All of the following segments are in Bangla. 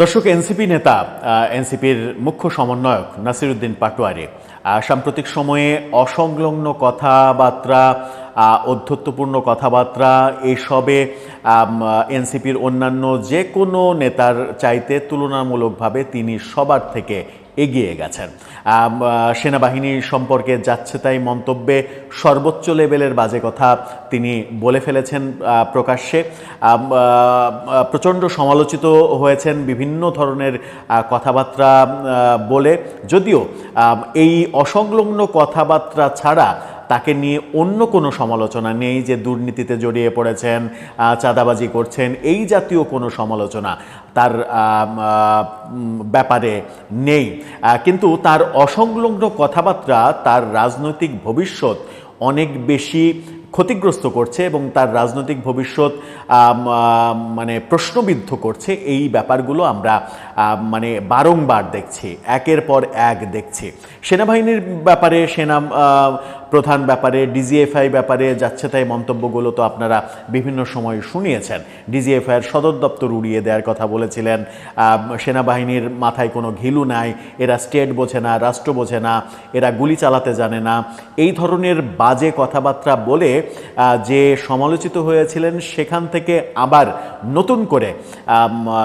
দর্শক, এনসিপি নেতা এনসিপির মুখ্য সমন্বয়ক নাসিরুদ্দিন পাটোয়ারি সাম্প্রতিক সময়ে অসংলগ্ন কথাবার্তা অধ্যত্বপূর্ণ কথাবার্তা, এসবে এনসিপির অন্যান্য যে কোনো নেতার চাইতে তুলনামূলকভাবে তিনি সবার থেকে এগিয়ে গেছেন সেনাবাহিনী সম্পর্কে যাচ্ছে তাই মন্তব্যে সর্বোচ্চ লেভেলের বাজে কথা তিনি বলে ফেলেছেন প্রকাশ্যে। প্রচণ্ড সমালোচিত হয়েছেন বিভিন্ন ধরনের কথাবার্তা বলে। যদিও এই অসংলগ্ন কথাবার্তা ছাড়া তাকে নিয়ে অন্য কোনো সমালোচনা নেই যে দুর্নীতিতে জড়িয়ে পড়েছেন চাঁদাবাজি করছেন, এই জাতীয় কোনো সমালোচনা তার ব্যাপারে নেই। কিন্তু তার অসংলগ্ন কথাবার্তা, তার রাজনৈতিক ভবিষ্যৎ অনেক বেশি ক্ষতিগ্রস্ত করছে এবং তার রাজনৈতিক ভবিষ্যৎ মানে প্রশ্নবিদ্ধ করছে। এই ব্যাপারগুলো আমরা মানে বারংবার দেখছি, একের পর এক দেখছি। সেনাবাহিনীর ব্যাপারে, সেনা প্রধান ব্যাপারে, ডিজিএফআই ব্যাপারে যাচ্ছে তাই মন্তব্যগুলো তো আপনারা বিভিন্ন সময় শুনিয়েছেন। ডিজিএফআইয়ের সদর দপ্তর উড়িয়ে দেওয়ার কথা বলেছিলেন। সেনাবাহিনীর মাথায় কোনো ঘিলু নাই, এরা স্টেট বোঝে না, রাষ্ট্র বোঝে না, এরা গুলি চালাতে জানে না। এই ধরনের বাজে কথাবার্তা বলে যে সমালোচিত হয়েছিলেন, সেখান থেকে আবার নতুন করে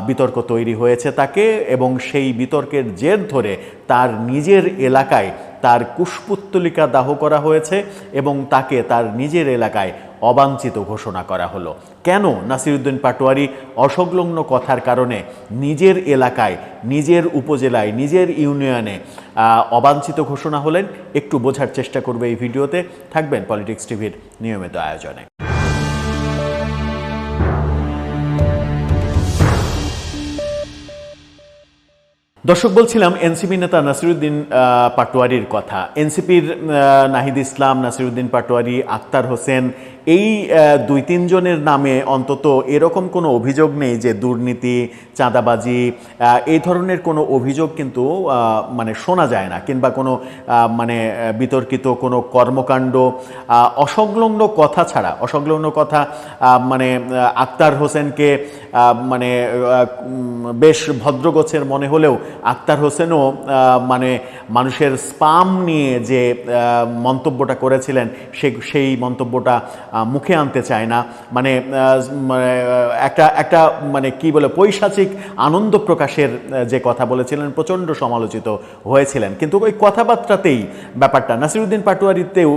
বিতর্ক তৈরি হয়েছে তাকে এবং সেই বিতর্কের জের ধরে তার নিজের এলাকায় তার কুশপুত্তলিকা দাহ করা হয়েছে এবং তাকে তার নিজের এলাকায় অবাঞ্ছিত ঘোষণা করা হলো। কেন নাসিরুদ্দিন পাটোয়ারি অসংলগ্ন কথার কারণে নিজের এলাকায়, নিজের উপজেলায়, নিজের ইউনিয়নে অবাঞ্ছিত ঘোষণা হলেন? একটু বোঝার চেষ্টা করবে এই ভিডিওতে। থাকবেন পলিটিক্স টিভির নিয়মিত আয়োজনে। দর্শক, বলছিলাম এনসিপি নেতা নাসিরুদ্দিন পাটোয়ারির কথা। এনসিপির নাহিদ ইসলাম, নাসিরুদ্দিন পাটোয়ারি, আক্তার হোসেন এই দুই তিনজনের নামে অন্তত এরকম কোনো অভিযোগ নেই যে দুর্নীতি, চাঁদাবাজি এই ধরনের কোনো অভিযোগ কিন্তু মানে শোনা যায় না কিংবা কোনো মানে বিতর্কিত কোনো কর্মকাণ্ড অসংলগ্ন কথা ছাড়া, অসংলগ্ন কথা মানে আক্তার হোসেনকে মানে বেশ ভদ্রগোছের মনে হলেও আক্তার হোসেনও মানে মানুষের স্পাম নিয়ে যে মন্তব্যটা করেছিলেন, সে, সেই মন্তব্যটা মুখে আনতে চায় না। মানে মানে, একটা একটা মানে কি বলে পৈশাচিক আনন্দ প্রকাশের যে কথা বলেছিলেন প্রচণ্ড সমালোচিত হয়েছিলেন। কিন্তু ওই কথাবার্তাতেই ব্যাপারটা নাসিরুদ্দিন পাটোয়ারিতেও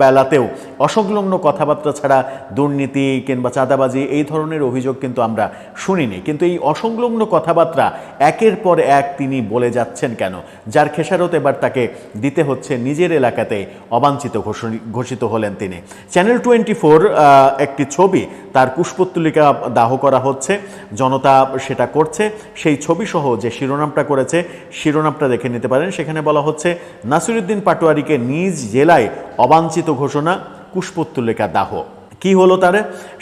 বেলাতেও অসংলগ্ন কথাবার্তা ছাড়া দুর্নীতি কিংবা চাঁদাবাজি এই ধরনের অভিযোগ কিন্তু আমরা শুনিনি। কিন্তু এই অসংলগ্ন কথাবার্তা একের পর এক তিনি বলে যাচ্ছেন কেন? যার খেসারত এবার তাকে দিতে হচ্ছে নিজের এলাকাতে অবাঞ্ছিত ঘোষিত হলেন তিনি। চ্যানেল টোয়েন্টি ফোর একটি ছবি তার পুষ্পত্তলিকা দাহ করা হচ্ছে, জনতা সেটা করছে, সেই ছবি সহ যে শিরোনামটা করেছে, শিরোনামটা দেখে নিতে পারেন। সেখানে বলা হচ্ছে, নাসিরুদ্দিন পাটোয়ারিকে নিজ জেলায় অবাঞ্ছিত ঘোষণা পুষ্পত্তলিকা দাহ। কি হলো তার?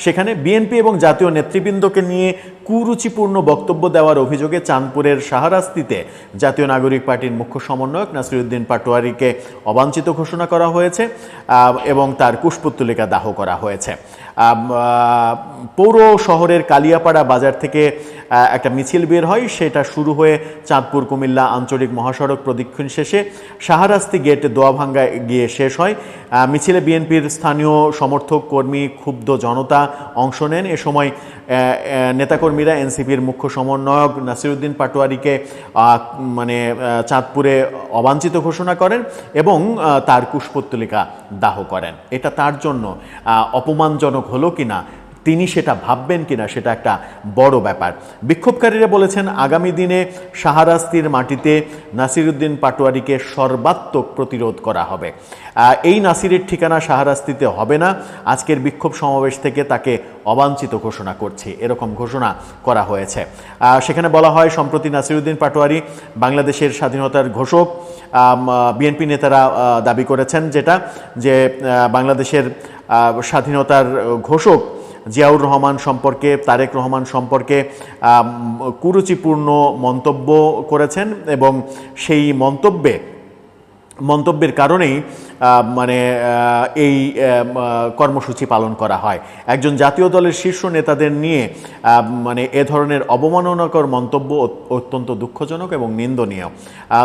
সেখানে বিএনপি এবং জাতীয় নেতৃবৃন্দকে নিয়ে কুরুচিপূর্ণ বক্তব্য দেওয়ার অভিযোগে চাঁদপুরের সাহারাস্তিতে জাতীয় নাগরিক পার্টির মুখ্য সমন্বয়ক নাসিরুদ্দিন পাটোয়ারিকে অবাঞ্ছিত ঘোষণা করা হয়েছে এবং তার কুশপুত্তলিকা দাহ করা হয়েছে। পৌর শহরের কালিয়াপাড়া বাজার থেকে একটা মিছিল বের হয়। সেটা শুরু হয়ে চাঁদপুর, কুমিল্লা আঞ্চলিক মহাসড়ক প্রদক্ষিণ শেষে সাহারাস্তি গেট দোয়াভাঙ্গা গিয়ে শেষ হয়। মিছিলে বিএনপির স্থানীয় সমর্থক, কর্মী, ক্ষুব্ধ জনতা অংশ নেন। এ সময় নেতাকর্মীরা এনসিপির মুখ্য সমন্বয়ক নাসিরুদ্দিন পাটোয়ারিকে মানে চাঁদপুরে অবাঞ্ছিত ঘোষণা করেন এবং তার কুশপুত্তলিকা দাহ করেন। এটা তার জন্য অপমানজনক হলো কিনা? তিনি সেটা ভাববেন কিনা সেটা একটা বড় ব্যাপার। বিক্ষোভকারীরা বলেছেন, আগামী দিনে সাহারাস্তির মাটিতে নাসিরুদ্দিন পাটোয়ারিকে সর্বাত্মক প্রতিরোধ করা হবে। এই নাসিরের ঠিকানা সাহারাস্তিতে হবে না। আজকের বিক্ষোভ সমাবেশ থেকে তাকে অবাঞ্ছিত ঘোষণা করছি। এরকম ঘোষণা করা হয়েছে। সেখানে বলা হয়, সম্প্রতি নাসিরুদ্দিন পাটোয়ারি বাংলাদেশের স্বাধীনতার ঘোষক বিএনপি নেতারা দাবি করেছেন যেটা, যে বাংলাদেশের স্বাধীনতার ঘোষক জিয়াউর রহমান সম্পর্কে তারেক রহমান সম্পর্কে কুরুচিপূর্ণ মন্তব্য করেছেন এবং সেই মন্তব্যে মন্তব্যের কারণেই মানে এই কর্মসূচি পালন করা হয়। একজন জাতীয় দলের শীর্ষ নেতাদের নিয়ে মানে এ ধরনের অবমাননাকর মন্তব্য অত্যন্ত দুঃখজনক এবং নিন্দনীয়।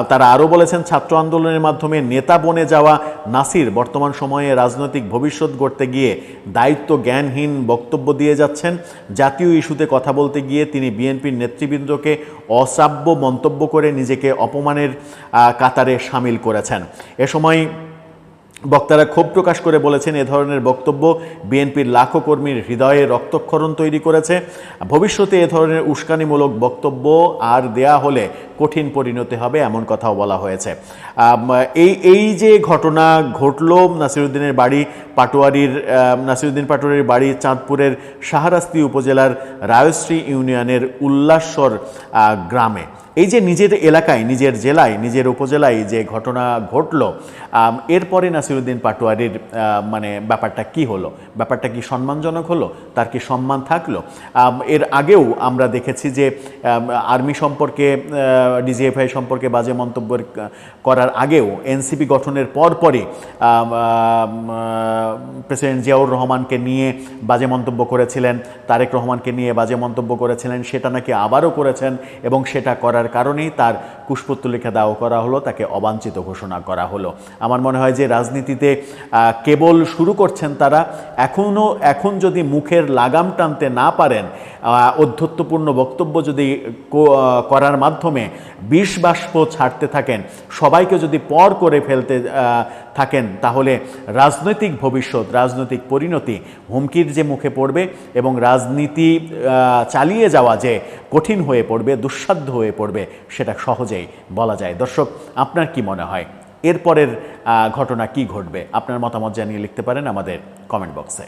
তারা আরও বলেছেন, ছাত্র আন্দোলনের মাধ্যমে নেতা বনে যাওয়া নাসির বর্তমান সময়ে রাজনৈতিক ভবিষ্যৎ গড়তে গিয়ে দায়িত্ব জ্ঞানহীন বক্তব্য দিয়ে যাচ্ছেন। জাতীয় ইস্যুতে কথা বলতে গিয়ে তিনি বিএনপির নেতৃবৃন্দকে অশ্রাব্য মন্তব্য করে নিজেকে অপমানের কাতারে সামিল করেছেন। এ সময় বক্তারা ক্ষোভ প্রকাশ করে বলেছেন, এ ধরনের বক্তব্য বিএনপির লাখো কর্মীর হৃদয়ে রক্তক্ষরণ তৈরি করেছে। ভবিষ্যতে এ ধরনের উস্কানিমূলক বক্তব্য আর দেয়া হলে কঠিন পরিণতি হবে এমন কথাও বলা হয়েছে। এই এই যে ঘটনা ঘটলো, নাসিরুদ্দিনের বাড়ি পাটোয়ারির নাসিরুদ্দিন পাটোয়ারির বাড়ি চাঁদপুরের সাহারাস্তি উপজেলার রায়শ্রী ইউনিয়নের উল্লাসর গ্রামে। এই যে নিজের এলাকায়, নিজের জেলায়, নিজের উপজেলায় যে ঘটনা ঘটলো এরপরে নাসিরুদ্দিন পাটোয়ারির মানে ব্যাপারটা কি হলো? ব্যাপারটা কি সম্মানজনক হলো? তার কি সম্মান থাকল? এর আগেও আমরা দেখেছি যে আর্মি সম্পর্কে ডিজিএফআই সম্পর্কে বাজে মন্তব্য করার আগেও এনসিপি গঠনের পরপরই প্রেসিডেন্ট জিয়াউর রহমানকে নিয়ে বাজে মন্তব্য করেছিলেন, তারেক রহমানকে নিয়ে বাজে মন্তব্য করেছিলেন, সেটা নাকি আবারও করেছেন এবং সেটা করার কারণেই তার কুশপুত্তলিকা দাও করা হলো, তাকে অবাঞ্ছিত ঘোষণা করা হলো। আমার মনে হয় যে রাজনীতিতে কেবল শুরু করছেন তারা এখনও এখন যদি মুখের লাগাম টানতে না পারেন অধ্যত্বপূর্ণ বক্তব্য যদি করার মাধ্যমে বিষ বাষ্প ছাড়তে থাকেন, সবাইকে যদি পর করে ফেলতে থাকেন, তাহলে রাজনৈতিক ভবিষ্যৎ, রাজনৈতিক পরিণতি হুমকির যে মুখে পড়বে এবং রাজনীতি চালিয়ে যাওয়া যে কঠিন হয়ে পড়বে, দুঃসাধ্য হয়ে পড়বে, সেটা সহজেই বলা যায়। দর্শক, আপনার কি মনে হয়? এরপরের ঘটনা কি ঘটবে? আপনার মতামত জানিয়ে লিখতে পারেন আমাদের কমেন্ট বক্সে